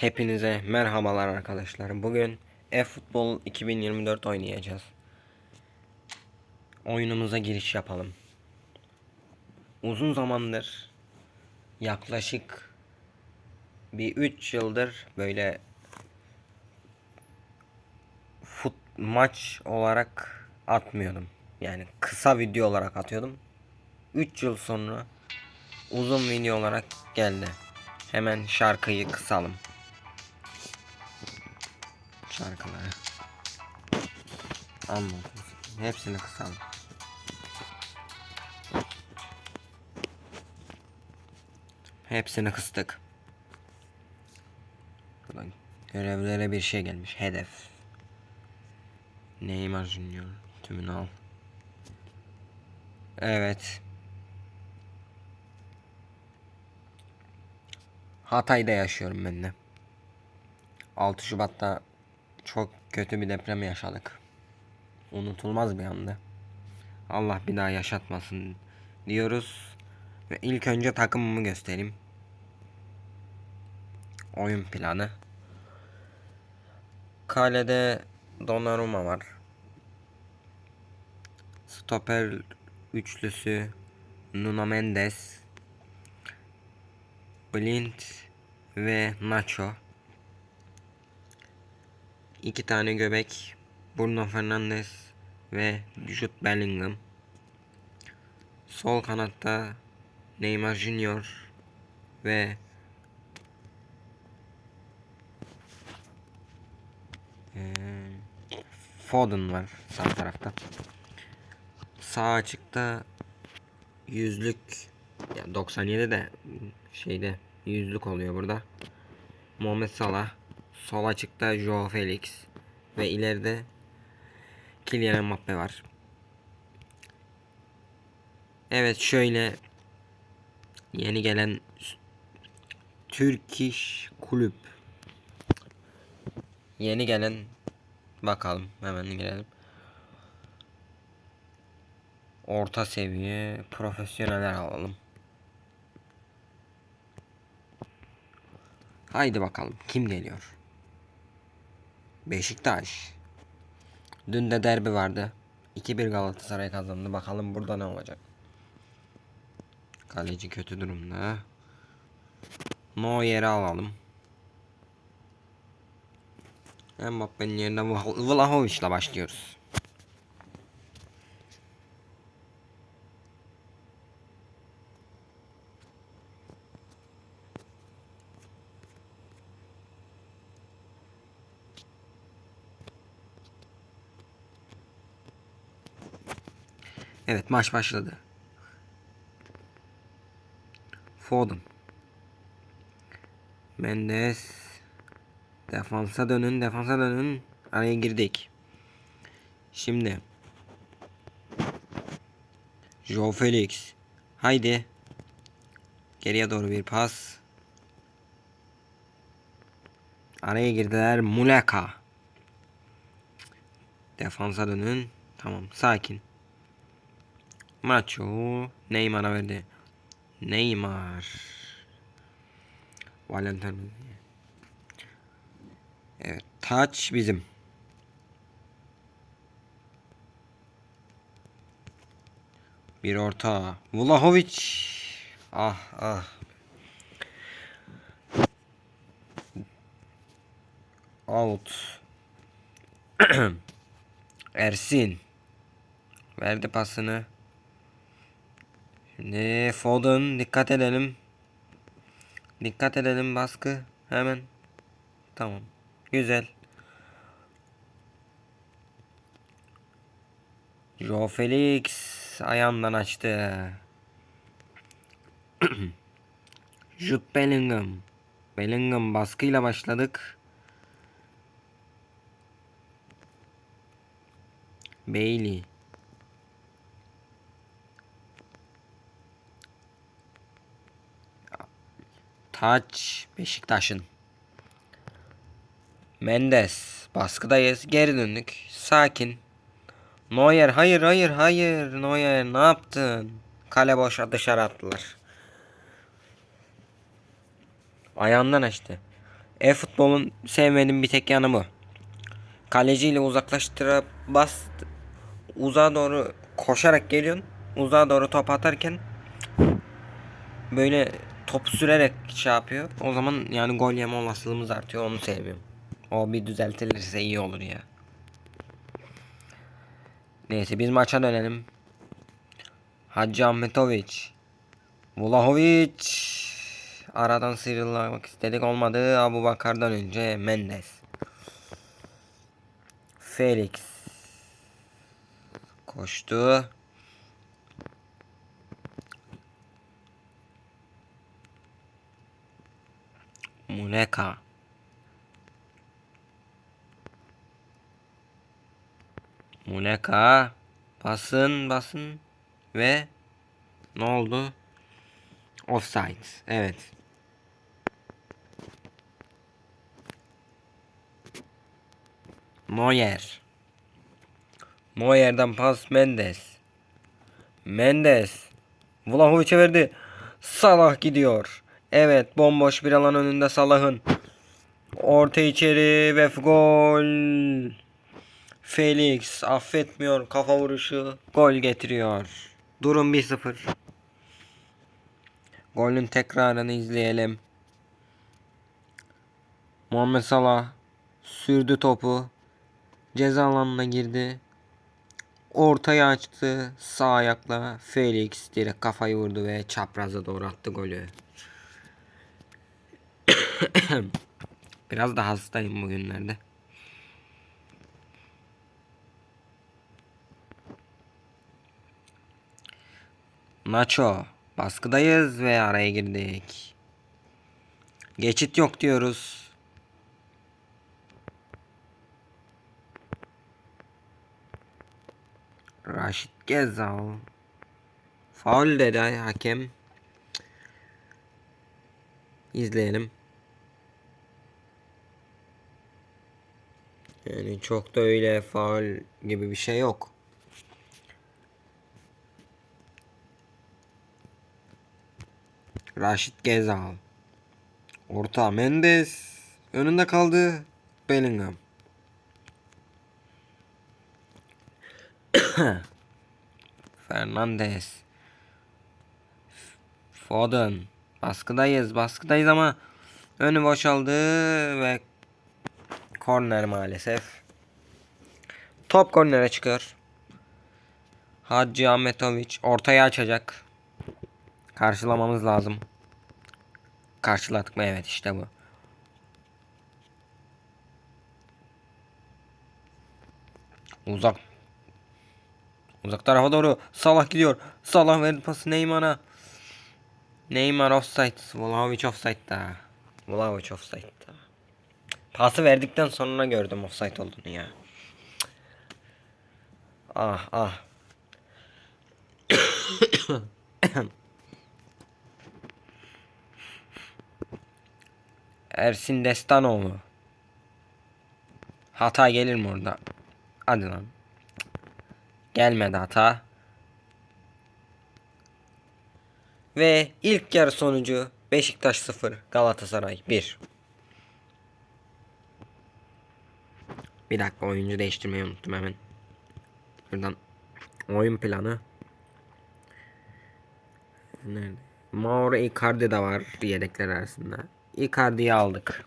Hepinize merhabalar arkadaşlar. Bugün eFootball 2024 oynayacağız. Oyunumuza giriş yapalım. Uzun zamandır yaklaşık bir 3 yıldır böyle fut maç olarak atmıyordum. Yani kısa video olarak atıyordum. 3 yıl sonra uzun video olarak geldi. Hemen şarkıyı kısalım. Şarkıları. Anladım. Hepsini kısalım. Hepsini kıstık. Buradan görevlere bir şey gelmiş. Hedef. Neymar Junior. Tümünü al. Evet. Hatay'da yaşıyorum ben de. 6 Şubat'ta çok kötü bir deprem yaşadık. Unutulmaz bir anda. Allah bir daha yaşatmasın diyoruz. Ve ilk önce takımımı göstereyim. Oyun planı. Kalede Donnarumma var. Stoper üçlüsü Nuno Mendes, Blind ve Nacho. İki tane göbek Bruno Fernandes ve Jude Bellingham. Sol kanatta Neymar Junior ve eee, Foden var sağ tarafta. Sağ açıkta yüzlük ya 97 de şeyde yüzlük oluyor burada. Muhammed Salah sol açıkta Joao Felix ve ileride Kylian Mbappe var. Evet şöyle yeni gelen Turkish kulüp yeni gelen bakalım hemen girelim. Orta seviye profesyoneller alalım. Haydi bakalım kim geliyor? Beşiktaş. Dün de derbi vardı. 2-1 Galatasaray kazandı. Bakalım burada ne olacak. Kaleci kötü durumda. Neuer'i alalım. Mbappe'nin yerine Vlah- Vlahovic'le başlıyoruz. Evet maç başladı. Foden. Mendes. Defansa dönün, defansa dönün. Araya girdik. Şimdi. Joe Felix. Haydi. Geriye doğru bir pas. Araya girdiler. Muleka. Defansa dönün. Tamam, sakin. Maço Neymar'a verdi. Neymar. Valentin. Evet, taç bizim. Bir orta. Vlahovic. Ah ah. Out. Ersin. Verdi pasını. Şimdi Foden dikkat edelim. Dikkat edelim baskı. Hemen. Tamam. Güzel. Joe Felix ayağından açtı. Jude Bellingham. Bellingham baskıyla başladık. Bailey. Taç Beşiktaş'ın. Mendes baskıdayız. Geri döndük. Sakin. Neuer hayır hayır hayır. Neuer ne yaptın? Kale boşa dışarı attılar. Ayağından açtı. E-futbolun sevmediğim bir tek yanı bu. Kaleciyle uzaklaştırıp bas uzağa doğru koşarak geliyorsun. Uzağa doğru top atarken böyle topu sürerek şey yapıyor. O zaman yani gol yeme olasılığımız artıyor. Onu sevmiyorum. O bir düzeltilirse iyi olur ya. Neyse biz maça dönelim. Hacı Ahmetoviç. Vlahovic. Aradan sıyrılmak istedik olmadı. Abu Bakar'dan önce Mendes. Felix. Koştu. Muneka. Muneka. Basın basın. Ve ne oldu? Offside. Evet. Moyer. Moyer'den pas Mendes. Mendes. Vlahovic'e verdi. Salah gidiyor. Evet bomboş bir alan önünde Salah'ın. Orta içeri ve gol. Felix affetmiyor kafa vuruşu. Gol getiriyor. Durum 1-0. Golün tekrarını izleyelim. Muhammed Salah sürdü topu. Ceza alanına girdi. Ortaya açtı. Sağ ayakla Felix direkt kafayı vurdu ve çapraza doğru attı golü. Biraz da hastayım bugünlerde. Nacho. Baskıdayız ve araya girdik. Geçit yok diyoruz. Raşit Gezal. Faul dedi hakem. İzleyelim. Yani çok da öyle faul gibi bir şey yok. Raşit Gezal. Orta Mendes. Önünde kaldı. Bellingham. Fernandes. Foden. Baskıdayız. Baskıdayız ama önü boşaldı ve korner maalesef. Top kornere çıkıyor. Hacı Ahmetoviç ortaya açacak. Karşılamamız lazım. Karşıladık mı? Evet işte bu. Uzak. Uzak tarafa doğru. Salah gidiyor. Salah verdi pası Neymar'a. Neymar offside. Vlahovic offside'da. Vlahovic offside'da. Pası verdikten sonra gördüm offside olduğunu ya. Ah ah. Ersin Destanoğlu. Hata gelir mi orada? Hadi lan. Gelmedi hata. Ve ilk yarı sonucu Beşiktaş 0, Galatasaray 1. Bir dakika oyuncu değiştirmeyi unuttum hemen. Buradan oyun planı. Nerede? Mauro Icardi de var yedekler arasında. Icardi'yi aldık.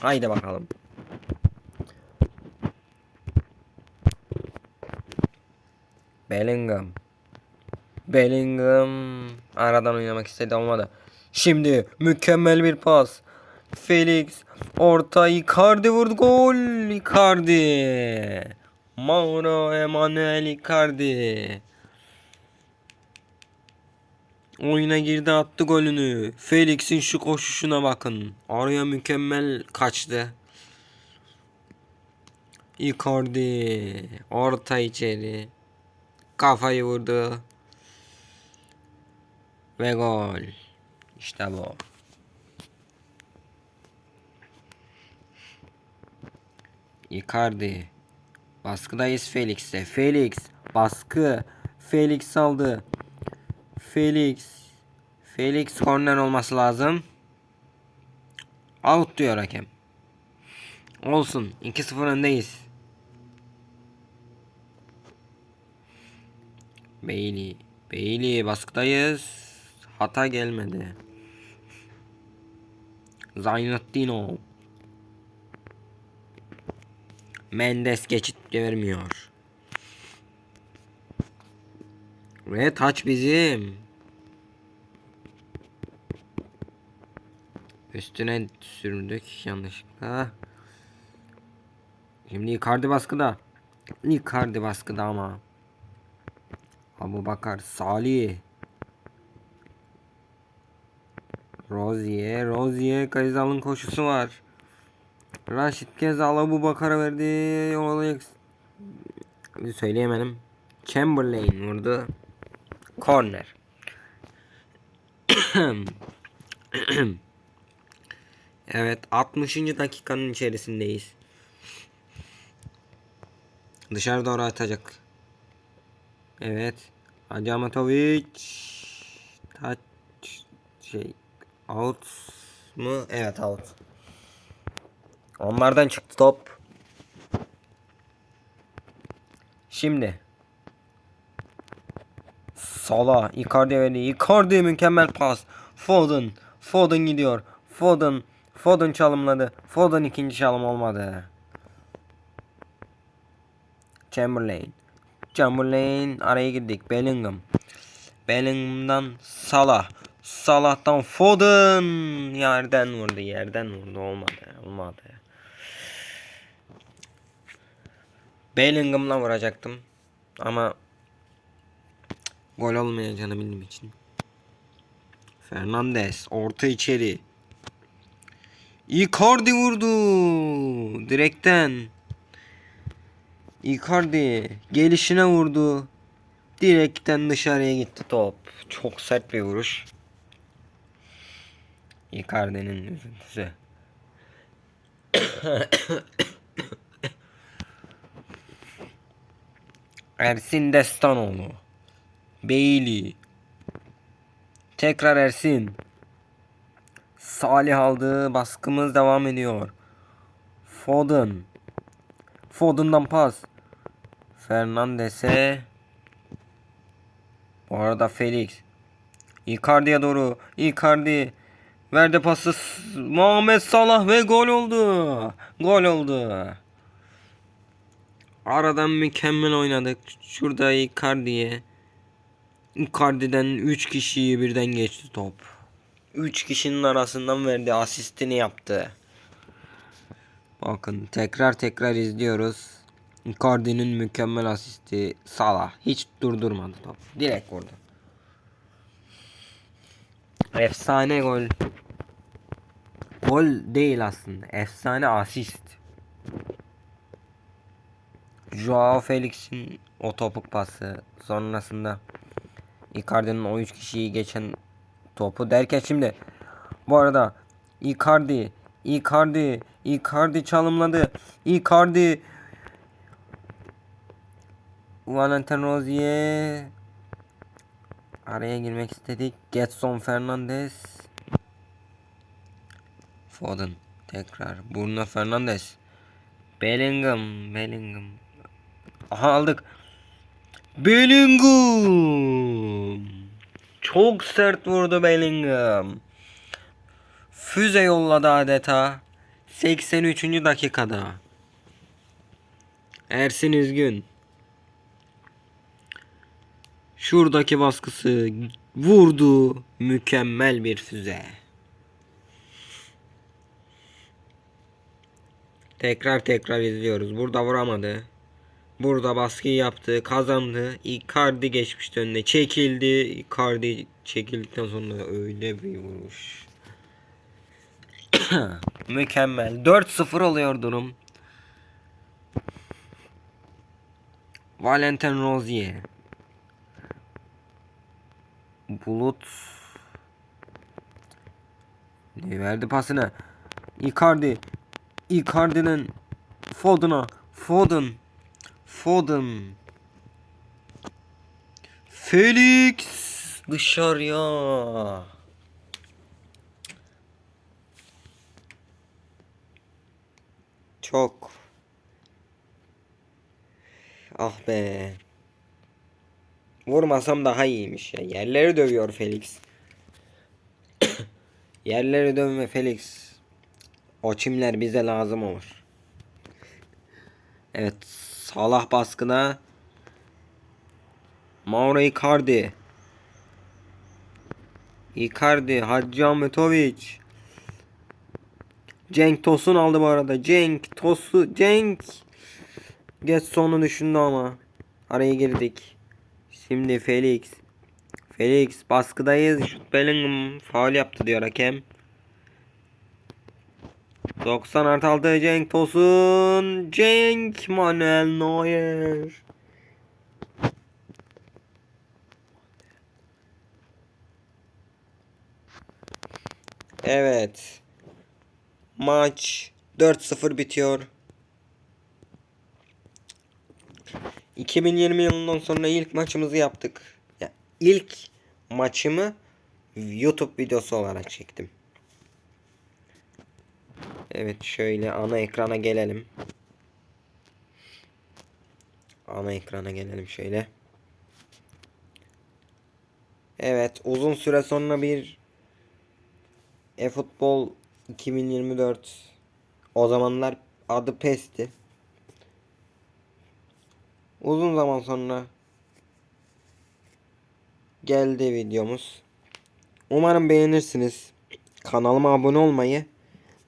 Haydi bakalım. Bellingham. Bellingham aradan oynamak istedi olmadı. Şimdi mükemmel bir pas. Felix orta Icardi vurdu gol. Icardi. Mauro Emanuel Icardi. Oyuna girdi attı golünü. Felix'in şu koşuşuna bakın. Araya mükemmel kaçtı. Icardi orta içeri. Kafayı vurdu. Ve gol. İşte bu. Icardi. Baskıdayız Felix'te. Felix baskı. Felix aldı. Felix. Felix korner olması lazım. Out diyor hakem. Olsun. 2-0 öndeyiz. Bailey. Bailey baskıdayız. Hata gelmedi. Zaynuddinov. Mendes geçit vermiyor. Ve taç bizim. Üstüne sürdük yanlışlıkla. Şimdi Icardi baskıda. Icardi baskıda ama. Abu Bakar, Salih. Rozier, Rozier, Kayzal'ın koşusu var. Raşit Gezal Abu Bakar'a verdi. Olayı söyleyemedim. Chamberlain vurdu. Corner. evet 60. dakikanın içerisindeyiz. Dışarı doğru atacak. Evet. Hacı Amatovic. Taç şey out mu? Evet out. Onlardan çıktı top. Şimdi Salah, Icardi verdi. Icardi mükemmel pas. Foden, Foden gidiyor. Foden, Foden çalımladı. Foden ikinci çalım olmadı. Chamberlain. Chamberlain araya girdik. Bellingham. Bellingham'dan Salah. Salah'tan Foden yerden vurdu. Yerden vurdu. Olmadı. Olmadı. Bellingham'la vuracaktım. Ama gol olmayacağını bildiğim için. Fernandes orta içeri. Icardi vurdu. Direkten. Icardi gelişine vurdu. Direkten dışarıya gitti top. Çok sert bir vuruş. Icardi'nin üzüntüsü. Ersin Destanoğlu. Bailey. Tekrar Ersin. Salih aldı. Baskımız devam ediyor. Foden. Foden'dan pas. Fernandes'e. Bu arada Felix. Icardi'ye doğru. Icardi. Verdi pası. Muhammed Salah ve gol oldu. Gol oldu. Aradan mükemmel oynadık. Şurada Icardi'ye. Icardi'den 3 kişiyi birden geçti top. 3 kişinin arasından verdi. Asistini yaptı. Bakın tekrar tekrar izliyoruz. Icardi'nin mükemmel asisti Salah. Hiç durdurmadı top. Direkt vurdu. Efsane gol. Gol değil aslında. Efsane asist. Joao Felix'in o topuk pası sonrasında Icardi'nin o 3 kişiyi geçen topu derken şimdi bu arada Icardi Icardi Icardi çalımladı. Icardi. Valentin Rozier. Araya girmek istedik. Getson Fernandes. Foden tekrar. Bruno Fernandes. Bellingham Bellingham Aha aldık. Bellingham. Çok sert vurdu Bellingham. Füze yolladı adeta. 83. dakikada. Ersin Üzgün. Şuradaki baskısı vurdu. Mükemmel bir füze. Tekrar tekrar izliyoruz. Burada vuramadı. Burada baskı yaptı, kazandı. Icardi geçmişti önüne, çekildi. Icardi çekildikten sonra öyle bir vuruş. Mükemmel. 4-0 oluyor durum. Valentin Rozier. Bulut. Ne verdi pasını? Icardi. Icardi'nin Foden'a. Foden. Foden. Felix dışarıya. Çok. Ah be. Vurmasam daha iyiymiş ya. Yerleri dövüyor Felix. Yerleri dövme Felix. O çimler bize lazım olur. Evet. Salah baskına. Mauro Icardi. Icardi. Hacı Ahmetoviç. Cenk Tosun aldı bu arada. Cenk Tosu. Cenk. Geç sonu düşündü ama. Araya girdik. Şimdi Felix. Felix baskıdayız. Şut Bellingham faul yaptı diyor hakem. 90 artı 6 Cenk Tosun. Cenk Manuel Neuer. Evet. Maç 4-0 bitiyor. 2020 yılından sonra ilk maçımızı yaptık. Ya ilk maçımı YouTube videosu olarak çektim. Evet şöyle ana ekrana gelelim. Ana ekrana gelelim şöyle. Evet uzun süre sonra bir e-futbol 2024 o zamanlar adı PES'ti. Uzun zaman sonra geldi videomuz. Umarım beğenirsiniz. Kanalıma abone olmayı,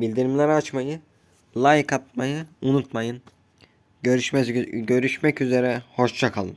bildirimleri açmayı, like atmayı unutmayın. Görüşmek görüşmek üzere. Hoşça kalın.